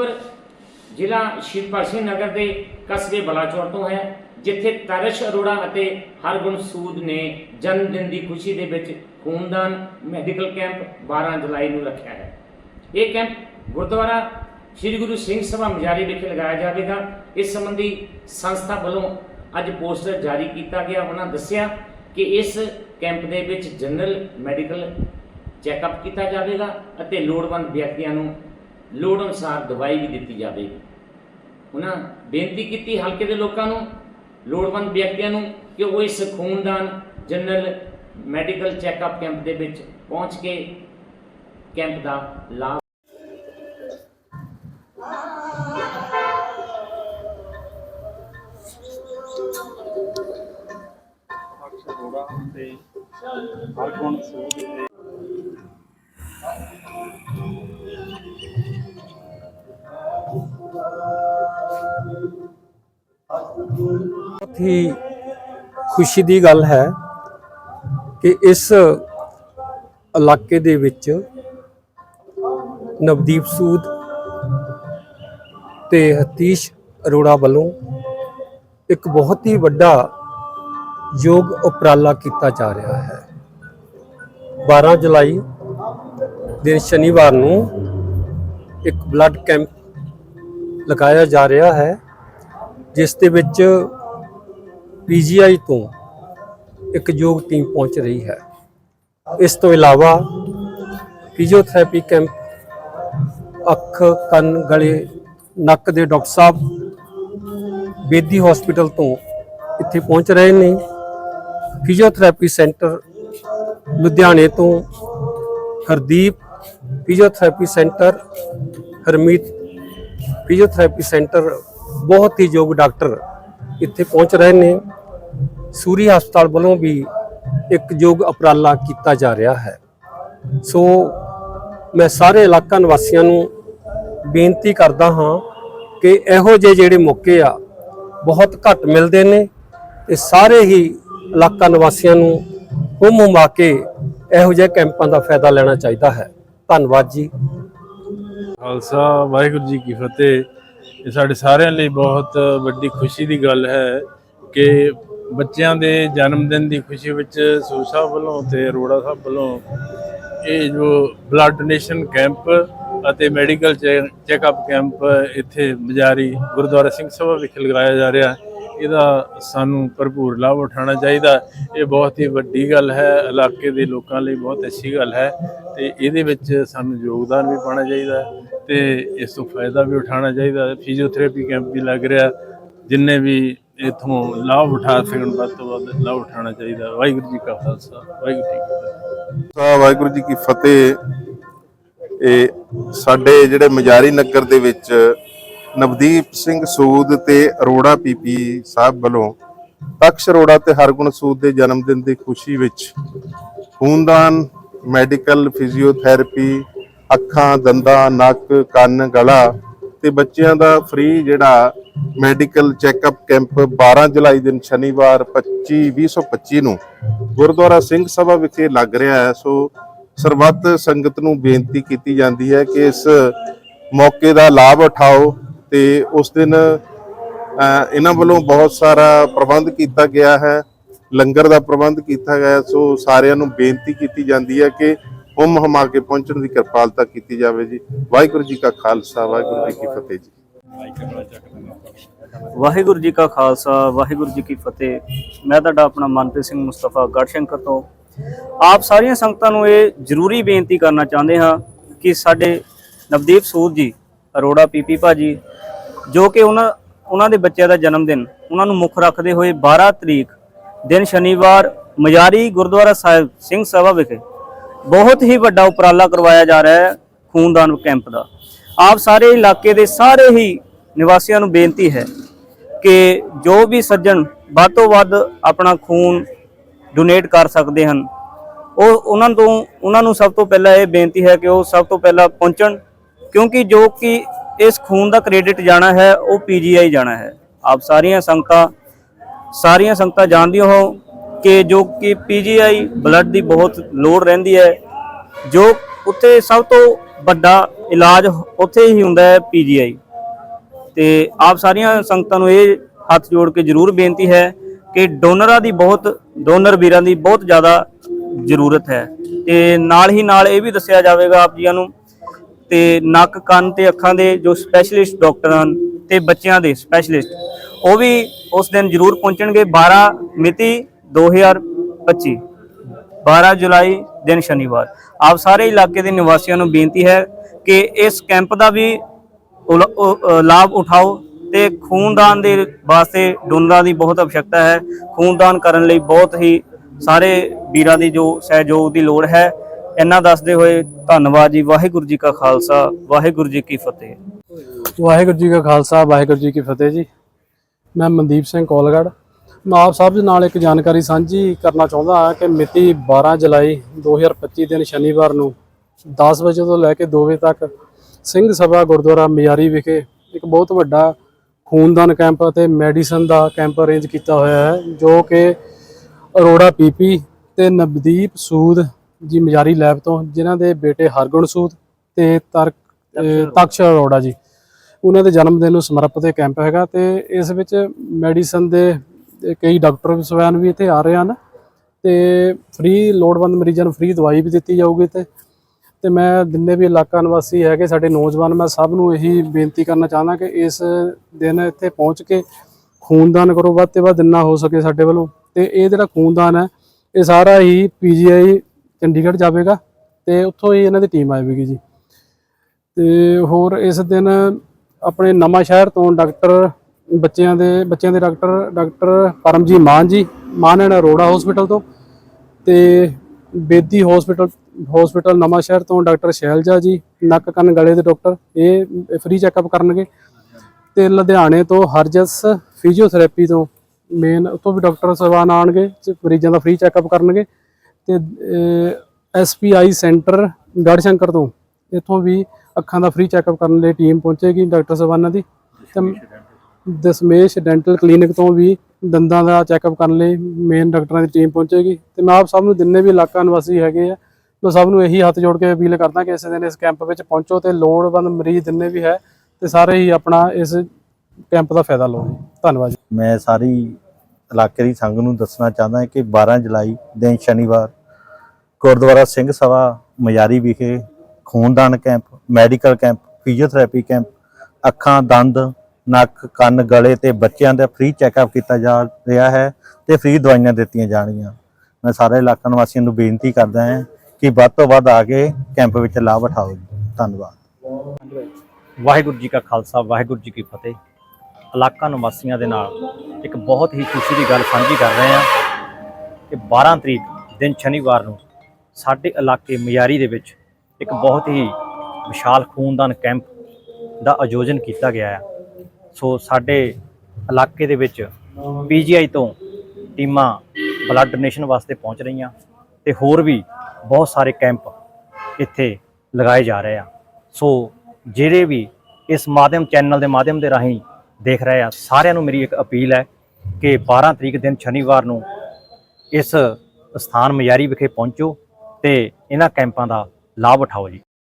ਖਬਰ ਜ਼ਿਲ੍ਹਾ ਸ਼ਹੀਦ ਭਗਤ ਸਿੰਘ ਨਗਰ ਦੇ ਕਸਬੇ ਬਲਾਚੌਰ ਤੋਂ ਹੈ, ਜਿੱਥੇ ਤਰਸ਼ ਅਰੋੜਾ ਅਤੇ ਹਰਗੁਣ ਸੂਦ ਨੇ ਜਨਮ ਦਿਨ ਦੀ ਖੁਸ਼ੀ ਦੇ ਵਿੱਚ ਖੂਨਦਾਨ ਮੈਡੀਕਲ ਕੈਂਪ 12 ਜੁਲਾਈ ਨੂੰ ਰੱਖਿਆ ਹੈ। ਇਹ ਕੈਂਪ ਗੁਰਦੁਆਰਾ ਸ੍ਰੀ ਗੁਰੂ ਸਿੰਘ ਸਭਾ ਮਜਾਰੀ ਵਿਖੇ ਲਗਾਇਆ ਜਾਵੇਗਾ। ਇਸ ਸੰਬੰਧੀ ਸੰਸਥਾ ਵੱਲੋਂ ਅੱਜ ਪੋਸਟਰ ਜਾਰੀ ਕੀਤਾ ਗਿਆ। ਉਹਨਾਂ ਦੱਸਿਆ ਕਿ ਇਸ ਕੈਂਪ ਦੇ ਵਿੱਚ ਜਨਰਲ ਮੈਡੀਕਲ ਚੈੱਕਅਪ ਕੀਤਾ ਜਾਵੇਗਾ ਅਤੇ ਲੋੜਵੰਦ ਵਿਅਕਤੀਆਂ ਨੂੰ ਲੋੜ ਅਨੁਸਾਰ ਦਵਾਈ ਵੀ ਦਿੱਤੀ ਜਾਵੇਗੀ ਉਹਨਾਂ ਬੇਨਤੀ ਕੀਤੀ ਹਲਕੇ ਦੇ ਲੋਕਾਂ ਨੂੰ, ਲੋੜਵੰਦ ਵਿਅਕਤੀਆਂ ਨੂੰ ਕਿ ਉਹ ਇਸ ਖੂਨਦਾਨ ਜਨਰਲ ਮੈਡੀਕਲ ਚੈੱਕਅਪ ਕੈਂਪ ਦੇ ਵਿੱਚ ਪਹੁੰਚ ਕੇ ਕੈਂਪ ਦਾ ਲਾਭ ਅਕਸ਼ਰ ਅਰੋੜਾ ਤੇ ਹਰਗੁਣ ਸੂਦ ਤੇ ਬਹੁਤ ਹੀ ਖੁਸ਼ੀ ਦੀ ਗੱਲ ਹੈ ਕਿ ਇਸ ਇਲਾਕੇ ਦੇ ਵਿੱਚ ਨਵਦੀਪ ਸੂਦ ਤੇ ਹਤੀਸ਼ ਅਰੋੜਾ ਵੱਲੋਂ ਇੱਕ ਬਹੁਤ ਹੀ ਵੱਡਾ ਯੋਗ ਉਪਰਾਲਾ ਕੀਤਾ ਜਾ ਰਿਹਾ ਹੈ। 12 ਜੁਲਾਈ ਦਿਨ ਸ਼ਨੀਵਾਰ ਨੂੰ ਇੱਕ ਬਲੱਡ ਕੈਂਪ ਲਗਾਇਆ ਜਾ ਰਿਹਾ ਹੈ, ਜਿਸ ਦੇ ਵਿੱਚ ਪੀਜੀਆਈ ਤੋਂ ਇੱਕ ਯੋਗ ਟੀਮ ਪਹੁੰਚ ਰਹੀ ਹੈ। ਇਸ ਤੋਂ ਇਲਾਵਾ ਫਿਜ਼ੀਓਥੈਰੇਪੀ ਕੈਂਪ, ਅੱਖ, ਕੰਨ, ਗਲੇ, ਨੱਕ ਦੇ ਡਾਕਟਰ ਸਾਹਿਬ, ਬੇਦੀ ਹਸਪੀਟਲ ਤੋਂ ਇੱਥੇ ਪਹੁੰਚ ਰਹੇ ਨੇ। ਫਿਜ਼ੀਓਥੈਰੇਪੀ ਸੈਂਟਰ ਲੁਧਿਆਣੇ ਤੋਂ Hardeep, physiotherapy centre Harmeet, physiotherapy centre ਬਹੁਤ ਹੀ ਯੋਗ ਡਾਕਟਰ ਇੱਥੇ ਪਹੁੰਚ ਰਹੇ ਨੇ। ਸੂਰੀ ਹਸਪਤਾਲ ਵੱਲੋਂ ਵੀ ਇੱਕ ਯੋਗ ਉਪਰਾਲਾ ਕੀਤਾ ਜਾ ਰਿਹਾ ਹੈ। ਸੋ ਮੈਂ ਸਾਰੇ ਇਲਾਕਾ ਨਿਵਾਸੀਆਂ ਨੂੰ ਬੇਨਤੀ ਕਰਦਾ ਹਾਂ ਕਿ ਇਹੋ ਜਿਹੇ ਜਿਹੜੇ ਮੌਕੇ ਆ, ਬਹੁਤ ਘੱਟ ਮਿਲਦੇ ਨੇ ਤੇ ਸਾਰੇ ਹੀ ਇਲਾਕਾ ਨਿਵਾਸੀਆਂ ਨੂੰ ਹੁਮ ਹੁਮਾ ਕੇ ਇਹੋ ਜਿਹੇ ਕੈਂਪਾਂ ਦਾ ਫਾਇਦਾ ਲੈਣਾ ਚਾਹੀਦਾ ਹੈ। ਧੰਨਵਾਦ ਜੀ। ਖਾਲਸਾ, ਵਾਹਿਗੁਰੂ ਜੀ ਕੀ ਫਤਿਹ। ਇਹ ਸਾਡੇ ਸਾਰਿਆਂ ਲਈ ਬਹੁਤ ਵੱਡੀ ਖੁਸ਼ੀ ਦੀ ਗੱਲ ਹੈ ਕਿ ਬੱਚਿਆਂ ਦੇ ਜਨਮ ਦਿਨ ਦੀ ਖੁਸ਼ੀ ਵਿੱਚ ਸੂ ਸਾਹਿਬ ਵੱਲੋਂ ਤੇ ਅਰੋੜਾ ਸਾਹਿਬ ਵੱਲੋਂ ਇਹ ਜੋ ਬਲੱਡ ਡੋਨੇਸ਼ਨ ਕੈਂਪ ਅਤੇ ਮੈਡੀਕਲ ਚੈੱਕਅਪ ਕੈਂਪ ਇੱਥੇ ਬਜਾਰੀ ਗੁਰਦੁਆਰਾ ਸਿੰਘ ਸਭਾ ਵਿਖੇ ਲਗਾਇਆ ਜਾ ਰਿਹਾ ਹੈ ਇਹਦਾ ਸਾਨੂੰ ਭਰਪੂਰ ਲਾਭ ਉਠਾਉਣਾ ਚਾਹੀਦਾ। ਇਹ ਬਹੁਤ ਹੀ ਵੱਡੀ ਗੱਲ ਹੈ, ਇਲਾਕੇ ਦੇ ਲੋਕਾਂ ਲਈ ਬਹੁਤ ਅੱਛੀ ਗੱਲ ਹੈ ਤੇ ਇਹਦੇ ਵਿੱਚ ਸਾਨੂੰ ਯੋਗਦਾਨ ਵੀ ਪਾਉਣਾ ਚਾਹੀਦਾ ਹੈ ਤੇ ਇਸ ਤੋਂ ਫਾਇਦਾ ਵੀ ਉਠਾਉਣਾ ਚਾਹੀਦਾ। ਫਿਜ਼ੀਓਥੈਰੇਪੀ ਕੈਂਪ ਵੀ ਲੱਗ ਰਿਹਾ, ਜਿੰਨੇ ਵੀ ਇਥੋਂ ਲਾਭ ਉਠਾ ਸਕਣ, ਵੱਧ ਤੋਂ ਵੱਧ ਲਾਭ ਉਠਾਉਣਾ ਚਾਹੀਦਾ। ਵਾਹਿਗੁਰੂ ਜੀ ਕਾ ਖਾਲਸਾ, ਵਾਹਿਗੁਰੂ ਜੀ ਕੀ ਫਤਿਹ। ਖਾਲਸਾ ਵਾਹਿਗੁਰੂ ਜੀ ਕੀ ਫਤਿਹ। ਇਹ ਸਾਡੇ ਜਿਹੜੇ ਮਜਾਰੀ ਨਗਰ ਦੇ ਵਿੱਚ ਨਵਦੀਪ ਸਿੰਘ ਸੂਦ ਤੇ ਅਰੋੜਾ ਪੀਪੀ ਸਾਹਿਬ ਵੱਲੋਂ ਤਕਸ਼ ਅਰੋੜਾ ਤੇ ਹਰਗੁਣ ਸੂਦ ਦੇ ਜਨਮ ਦਿਨ ਦੀ ਖੁਸ਼ੀ ਵਿੱਚ ਖੂਨਦਾਨ, ਮੈਡੀਕਲ, ਫਿਜ਼ੀਓਥੈਰੇਪੀ, ਅੱਖਾਂ, ਦੰਦਾਂ, ਨੱਕ, ਕੰਨ, ਗਲਾ ਤੇ ਬੱਚਿਆਂ ਦਾ ਫ੍ਰੀ ਜਿਹੜਾ ਮੈਡੀਕਲ ਚੈੱਕਅਪ ਕੈਂਪ 12 ਜੁਲਾਈ ਦਿਨ ਸ਼ਨੀਵਾਰ 25 2025 ਨੂੰ ਗੁਰਦੁਆਰਾ ਸਿੰਘ ਸਭਾ ਵਿਖੇ ਲੱਗ ਰਿਹਾ ਹੈ। ਸੋ ਸਰਬੱਤ ਸੰਗਤ ਨੂੰ ਬੇਨਤੀ ਕੀਤੀ ਜਾਂਦੀ ਹੈ ਕਿ ਇਸ ਮੌਕੇ ਦਾ ਲਾਭ ਉਠਾਓ ਤੇ ਉਸ ਦਿਨ ਇਹਨਾਂ ਵੱਲੋਂ ਬਹੁਤ ਸਾਰਾ ਪ੍ਰਬੰਧ ਕੀਤਾ ਗਿਆ ਹੈ, ਲੰਗਰ ਦਾ ਪ੍ਰਬੰਧ ਕੀਤਾ ਗਿਆ ਸੋ ਸਾਰਿਆਂ ਨੂੰ ਬੇਨਤੀ ਕੀਤੀ ਜਾਂਦੀ ਹੈ ਕਿ ਹੁਮ ਹਮਾ ਕੇ ਪਹੁੰਚਣ ਦੀ ਕਿਰਪਾਲਤਾ ਕੀਤੀ ਜਾਵੇ ਜੀ। ਵਾਹਿਗੁਰੂ ਜੀ ਕਾ ਖਾਲਸਾ, ਵਾਹਿਗੁਰੂ ਜੀ ਕੀ ਫਤਿਹ ਜੀ। ਵਾਹਿਗੁਰੂ ਜੀ ਕਾ ਖਾਲਸਾ, ਵਾਹਿਗੁਰੂ ਜੀ ਕੀ ਫਤਿਹ। ਮੈਂ ਤੁਹਾਡਾ ਆਪਣਾ ਮਨਪ੍ਰੀਤ ਸਿੰਘ ਮੁਸਤਫਾ ਗੜਸ਼ੰਕਰ ਤੋਂ। ਆਪ ਸਾਰੀਆਂ ਸੰਗਤਾਂ ਨੂੰ ਇਹ ਜ਼ਰੂਰੀ ਬੇਨਤੀ ਕਰਨਾ ਚਾਹੁੰਦੇ ਹਾਂ ਕਿ ਸਾਡੇ ਨਵਦੀਪ ਸੂਦ ਜੀ, ਅਰੋੜਾ ਪੀਪੀ ਭਾਜੀ, ਜੋ ਕਿ ਉਹਨਾਂ ਉਹਨਾਂ ਦੇ ਬੱਚਿਆਂ ਦਾ ਜਨਮ ਦਿਨ, ਉਹਨਾਂ ਨੂੰ ਮੁੱਖ ਰੱਖਦੇ ਹੋਏ 12 ਤਰੀਕ ਦਿਨ ਸ਼ਨੀਵਾਰ ਮਜਾਰੀ ਗੁਰਦੁਆਰਾ ਸਾਹਿਬ, ਸਿੰਘ ਸਭਾ ਵਿਖੇ ਬਹੁਤ ਹੀ ਵੱਡਾ ਉਪਰਾਲਾ ਕਰਵਾਇਆ ਜਾ ਰਿਹਾ ਹੈ ਖੂਨਦਾਨ ਕੈਂਪ ਦਾ। ਆਪ ਸਾਰੇ ਇਲਾਕੇ ਦੇ ਸਾਰੇ ਹੀ ਨਿਵਾਸੀਆਂ ਨੂੰ ਬੇਨਤੀ ਹੈ ਕਿ ਜੋ ਵੀ ਸੱਜਣ ਵੱਧ ਤੋਂ ਵੱਧ ਆਪਣਾ ਖੂਨ ਡੋਨੇਟ ਕਰ ਸਕਦੇ ਹਨ, ਉਹ ਉਹਨਾਂ ਤੋਂ, ਉਹਨਾਂ ਨੂੰ ਸਭ ਤੋਂ ਪਹਿਲਾਂ ਇਹ ਬੇਨਤੀ ਹੈ ਕਿ ਉਹ ਸਭ ਤੋਂ ਪਹਿਲਾਂ ਪਹੁੰਚਣ, ਕਿਉਂਕਿ ਜੋ ਕਿ ਇਸ ਖੂਨ ਦਾ ਕ੍ਰੈਡਿਟ ਜਾਣਾ ਹੈ, ਉਹ ਪੀਜੀਆਈ ਜਾਣਾ ਹੈ। ਆਪ ਸਾਰੀਆਂ ਸੰਗਤਾਂ ਸਾਰੀਆਂ ਸੰਗਤਾਂ ਜਾਣਦੀਆਂ ਹੋ ਕਿ ਜੋ ਕਿ ਪੀਜੀਆਈ ਬਲੱਡ ਦੀ ਬਹੁਤ ਲੋੜ ਰਹਿੰਦੀ ਹੈ, ਜੋ ਉੱਥੇ ਸਭ ਤੋਂ ਵੱਡਾ ਇਲਾਜ ਉੱਥੇ ਹੀ ਹੁੰਦਾ ਹੈ ਪੀਜੀਆਈ ਤੇ ਆਪ ਸਾਰੀਆਂ ਸੰਗਤਾਂ ਨੂੰ ਇਹ ਹੱਥ ਜੋੜ ਕੇ ਜ਼ਰੂਰ ਬੇਨਤੀ ਹੈ ਕਿ ਡੋਨਰਾਂ ਦੀ ਬਹੁਤ, ਡੋਨਰ ਵੀਰਾਂ ਦੀ ਬਹੁਤ ਜ਼ਿਆਦਾ ਜ਼ਰੂਰਤ ਹੈ। ਤੇ ਨਾਲ ਹੀ ਨਾਲ ਇਹ ਵੀ ਦੱਸਿਆ ਜਾਵੇਗਾ ਆਪ ਜੀਆਂ ਨੂੰ, ਤੇ ਨੱਕ, ਕੰਨ ਤੇ ਅੱਖਾਂ ਦੇ ਜੋ ਸਪੈਸ਼ਲਿਸਟ ਡਾਕਟਰ ਹਨ ਤੇ ਬੱਚਿਆਂ ਦੇ ਸਪੈਸ਼ਲਿਸਟ, ਉਹ ਵੀ ਉਸ ਦਿਨ ਜ਼ਰੂਰ ਪਹੁੰਚਣਗੇ। 12 ਮਿਤੀ 2025 12 ਜੁਲਾਈ ਦਿਨ ਸ਼ਨੀਵਾਰ। ਆਪ ਸਾਰੇ ਇਲਾਕੇ ਦੇ ਨਿਵਾਸੀਆਂ ਨੂੰ ਬੇਨਤੀ ਹੈ ਕਿ ਇਸ ਕੈਂਪ ਦਾ ਵੀ ਲਾਭ ਉਠਾਓ ਤੇ ਖੂਨਦਾਨ ਦੇ ਵਾਸਤੇ ਡੋਨਰਾਂ ਦੀ ਬਹੁਤ ਅਵਸ਼ਕਤਾ ਹੈ। ਖੂਨਦਾਨ ਕਰਨ ਲਈ ਬਹੁਤ ਹੀ ਸਾਰੇ ਵੀਰਾਂ ਦੀ ਜੋ ਸਹਿਯੋਗ ਦੀ ਲੋੜ ਹੈ। ਇਹਨਾਂ ਦੱਸਦੇ ਹੋਏ ਧੰਨਵਾਦ ਜੀ। ਵਾਹਿਗੁਰੂ ਜੀ ਕਾ ਖਾਲਸਾ, ਵਾਹਿਗੁਰੂ ਜੀ ਕੀ ਫਤਿਹ। ਵਾਹਿਗੁਰੂ ਜੀ ਕਾ ਖਾਲਸਾ, ਵਾਹਿਗੁਰੂ ਜੀ ਕੀ ਫਤਿਹ ਜੀ। ਮੈਂ ਮਨਦੀਪ ਸਿੰਘ ਕੋਲਗੜ। ਮੈਂ ਆਪ ਸਭ ਦੇ ਨਾਲ ਇੱਕ ਜਾਣਕਾਰੀ ਸਾਂਝੀ ਕਰਨਾ ਚਾਹੁੰਦਾ ਹਾਂ ਕਿ ਮਿਤੀ 12 ਜੁਲਾਈ 2025 ਦਿਨ ਸ਼ਨੀਵਾਰ ਨੂੰ 10 ਵਜੇ ਤੋਂ ਲੈ ਕੇ 2 ਵਜੇ ਤੱਕ ਸਿੰਘ ਸਭਾ ਗੁਰਦੁਆਰਾ ਮਿਆਰੀ ਵਿਖੇ ਇੱਕ ਬਹੁਤ ਵੱਡਾ ਖੂਨਦਾਨ ਕੈਂਪ ਅਤੇ ਮੈਡੀਸਨ ਦਾ ਕੈਂਪ ਅਰੇਂਜ ਕੀਤਾ ਹੋਇਆ ਹੈ ਜੋ ਕਿ ਅਰੋੜਾ ਪੀਪੀ ਤੇ ਨਵਦੀਪ ਸੂਦ ਜੀ ਮਿਆਰੀ ਲੈਬ ਤੋਂ ਜਿਨ੍ਹਾਂ ਦੇ ਬੇਟੇ ਹਰਗੁਣ ਸੂਦ ਤੇ ਤਰਕ ਤਕਸ਼ ਅਰੋੜਾ। ਜੀ। ਉਹਨਾਂ ਦੇ ਜਨਮ ਦਿਨ ਨੂੰ ਸਮਰਪਿਤ ਕੈਂਪ ਹੈਗਾ ਤੇ ਇਸ ਵਿੱਚ ਮੈਡੀਸਨ ਦੇ ਕਈ ਡਾਕਟਰ ਸਵੈਨ ਵੀ ਇੱਥੇ ਆ ਰਹੇ ਹਨ ਤੇ ਫ੍ਰੀ ਲੋੜਵੰਦ ਮਰੀਜ਼ਾਂ ਨੂੰ ਫ੍ਰੀ ਦਵਾਈ ਵੀ ਦਿੱਤੀ ਜਾਊਗੀ ਤੇ ਤੇ ਮੈਂ ਜਿੰਨੇ ਵੀ ਇਲਾਕਾ ਨਿਵਾਸੀ ਹੈਗੇ ਸਾਡੇ ਨੌਜਵਾਨ, ਮੈਂ ਸਭ ਨੂੰ ਇਹੀ ਬੇਨਤੀ ਕਰਨਾ ਚਾਹੁੰਦਾ ਕਿ ਇਸ ਦਿਨ ਇੱਥੇ ਪਹੁੰਚ ਕੇ ਖੂਨਦਾਨ ਕਰੋ, ਵੱਧ ਤੇ ਵੱਧ ਜਿੰਨਾ ਹੋ ਸਕੇ ਸਾਡੇ ਵੱਲੋਂ। ਤੇ ਇਹ ਜਿਹੜਾ ਖੂਨਦਾਨ ਹੈ, ਇਹ ਸਾਰਾ ਹੀ ਪੀਜੀਆਈ ਚੰਡੀਗੜ੍ਹ ਜਾਵੇਗਾ ਤੇ ਉੱਥੋਂ ਹੀ ਇਹਨਾਂ ਦੀ ਟੀਮ ਆਵੇਗੀ ਜੀ। ਤੇ ਹੋਰ ਇਸ ਦਿਨ ਆਪਣੇ ਨਵਾਂ ਸ਼ਹਿਰ ਤੋਂ ਡਾਕਟਰ ਬੱਚਿਆਂ ਦੇ ਬੱਚਿਆਂ ਦੇ ਡਾਕਟਰ ਡਾਕਟਰ ਪਰਮਜੀਤ ਮਾਨ ਜੀ, ਮਾਨ ਐਂਡ ਅਰੋੜਾ ਹਸਪੀਟਲ ਤੋਂ ਤੇ ਬੇਦੀ ਹਸਪੀਟਲ ਹਸਪੀਟਲ ਨਵਾਂ ਸ਼ਹਿਰ ਤੋਂ ਡਾਕਟਰ ਸ਼ੈਲਜਾ ਜੀ, ਨੱਕ ਕੰਨ ਗਲੇ ਦੇ ਡਾਕਟਰ, ਇਹ ਫ੍ਰੀ ਚੈੱਕਅਪ ਕਰਨਗੇ। ਤੇ ਲੁਧਿਆਣੇ ਤੋਂ ਹਰਜਸ ਫਿਜ਼ੀਓਥੈਰੇਪੀ ਤੋਂ ਮੇਨ ਉੱਥੋਂ ਵੀ ਡਾਕਟਰ ਸਵਾਨ ਆਣਗੇ ਤੇ ਮਰੀਜ਼ਾਂ ਦਾ ਫ੍ਰੀ ਚੈੱਕਅਪ ਕਰਨਗੇ। ਤੇ ਐਸਪੀਆਈ ਸੈਂਟਰ ਗੜਸ਼ੰਕਰ ਤੋਂ, ਇੱਥੋਂ ਵੀ ਅੱਖਾਂ ਦਾ ਫ੍ਰੀ ਚੈੱਕਅਪ ਕਰਨ ਲਈ ਟੀਮ ਪਹੁੰਚੇਗੀ ਡਾਕਟਰ ਸਵਾਨਾਂ ਦੀ। ਤੇ ਦਸਮੇਸ਼ ਡੈਂਟਲ ਕਲੀਨਿਕ ਤੋਂ ਵੀ ਦੰਦਾਂ ਦਾ ਚੈੱਕਅਪ ਕਰਨ ਲਈ ਮੇਨ ਡਾਕਟਰਾਂ ਦੀ ਟੀਮ ਪਹੁੰਚੇਗੀ ਤੇ ਮੈਂ ਆਪ ਸਭ ਨੂੰ ਜਿੰਨੇ ਵੀ ਇਲਾਕਾ ਨਿਵਾਸੀ ਹੈਗੇ ਆ, ਮੈਂ ਸਭ ਨੂੰ ਇਹੀ ਹੱਥ ਜੋੜ ਕੇ ਅਪੀਲ ਕਰਦਾ ਕਿ ਇਸ ਦਿਨ ਇਸ ਕੈਂਪ ਵਿੱਚ ਪਹੁੰਚੋ ਤੇ ਲੋੜਵੰਦ ਮਰੀਜ਼ ਜਿੰਨੇ ਵੀ ਹੈ ਤੇ ਸਾਰੇ ਹੀ ਆਪਣਾ ਇਸ ਕੈਂਪ ਦਾ ਫਾਇਦਾ ਲਓ। ਜੀ ਧੰਨਵਾਦ ਜੀ। ਮੈਂ ਸਾਰੀ ਇਲਾਕੇ ਦੀ ਸੰਗ ਨੂੰ ਦੱਸਣਾ ਚਾਹੁੰਦਾ ਕਿ 12 ਜੁਲਾਈ, ਦਿਨ ਸ਼ਨੀਵਾਰ, ਗੁਰਦੁਆਰਾ ਸਿੰਘ ਸਭਾ ਮਜਾਰੀ ਵਿਖੇ ਖੂਨਦਾਨ camp, medical camp, physiotherapy camp, ਅੱਖਾਂ, ਦੰਦ ਨੱਕ, ਕੰਨ, ਗਲੇ ਤੇ ਬੱਚਿਆਂ ਦਾ ਫ੍ਰੀ ਚੈੱਕਅਪ ਕੀਤਾ ਜਾ ਰਿਹਾ ਹੈ ਤੇ ਫ੍ਰੀ ਦਵਾਈਆਂ ਦਿੱਤੀਆਂ ਜਾਣਗੀਆਂ। ਮੈਂ ਸਾਰੇ ਇਲਾਕਾ ਨਿਵਾਸੀਆਂ ਨੂੰ ਬੇਨਤੀ ਕਰਦਾ ਹਾਂ ਕਿ ਵੱਧ ਤੋਂ ਵੱਧ ਆ ਕੇ ਕੈਂਪ ਵਿੱਚ ਲਾਭ ਉਠਾਓ। ਧੰਨਵਾਦ। ਵਾਹਿਗੁਰੂ ਜੀ ਕਾ ਖਾਲਸਾ, ਵਾਹਿਗੁਰੂ ਜੀ ਕੀ ਫਤਿਹ। ਇਲਾਕਾ ਨਿਵਾਸੀਆਂ ਦੇ ਨਾਲ ਇੱਕ ਬਹੁਤ ਹੀ ਖੁਸ਼ੀ ਦੀ ਗੱਲ ਸਾਂਝੀ ਕਰ ਰਹੇ ਹਾਂ ਕਿ 12 ਤਰੀਕ ਦਿਨ ਸ਼ਨੀਵਾਰ ਨੂੰ ਸਾਡੇ ਇਲਾਕੇ ਮਿਆਰੀ ਦੇ ਵਿੱਚ ਇੱਕ ਬਹੁਤ ਹੀ ਵਿਸ਼ਾਲ ਖੂਨਦਾਨ ਕੈਂਪ ਦਾ ਆਯੋਜਨ ਕੀਤਾ ਗਿਆ ਹੈ। ਸੋ ਸਾਡੇ ਇਲਾਕੇ ਦੇ ਵਿੱਚ ਪੀਜੀਆਈ ਤੋਂ ਟੀਮਾਂ ਬਲੱਡ ਡੋਨੇਸ਼ਨ ਵਾਸਤੇ ਪਹੁੰਚ ਰਹੀਆਂ ਤੇ ਹੋਰ ਵੀ ਬਹੁਤ ਸਾਰੇ ਕੈਂਪ ਇੱਥੇ ਲਗਾਏ ਜਾ ਰਹੇ ਆ। ਸੋ ਜਿਹੜੇ ਵੀ ਇਸ ਮਾਧਿਅਮ ਚੈਨਲ ਦੇ ਮਾਧਿਅਮ ਦੇ ਰਾਹੀਂ ਦੇਖ ਰਹੇ ਆ, ਸਾਰਿਆਂ ਨੂੰ ਮੇਰੀ ਇੱਕ ਅਪੀਲ ਹੈ ਕਿ 12 ਤਰੀਕ ਦਿਨ ਸ਼ਨੀਵਾਰ ਨੂੰ ਇਸ ਸਥਾਨ ਮਯਾਰੀ ਵਿਖੇ ਪਹੁੰਚੋ ਤੇ ਇਹਨਾਂ ਕੈਂਪਾਂ ਦਾ ਲਾਭ ਉਠਾਓ ਜੀ।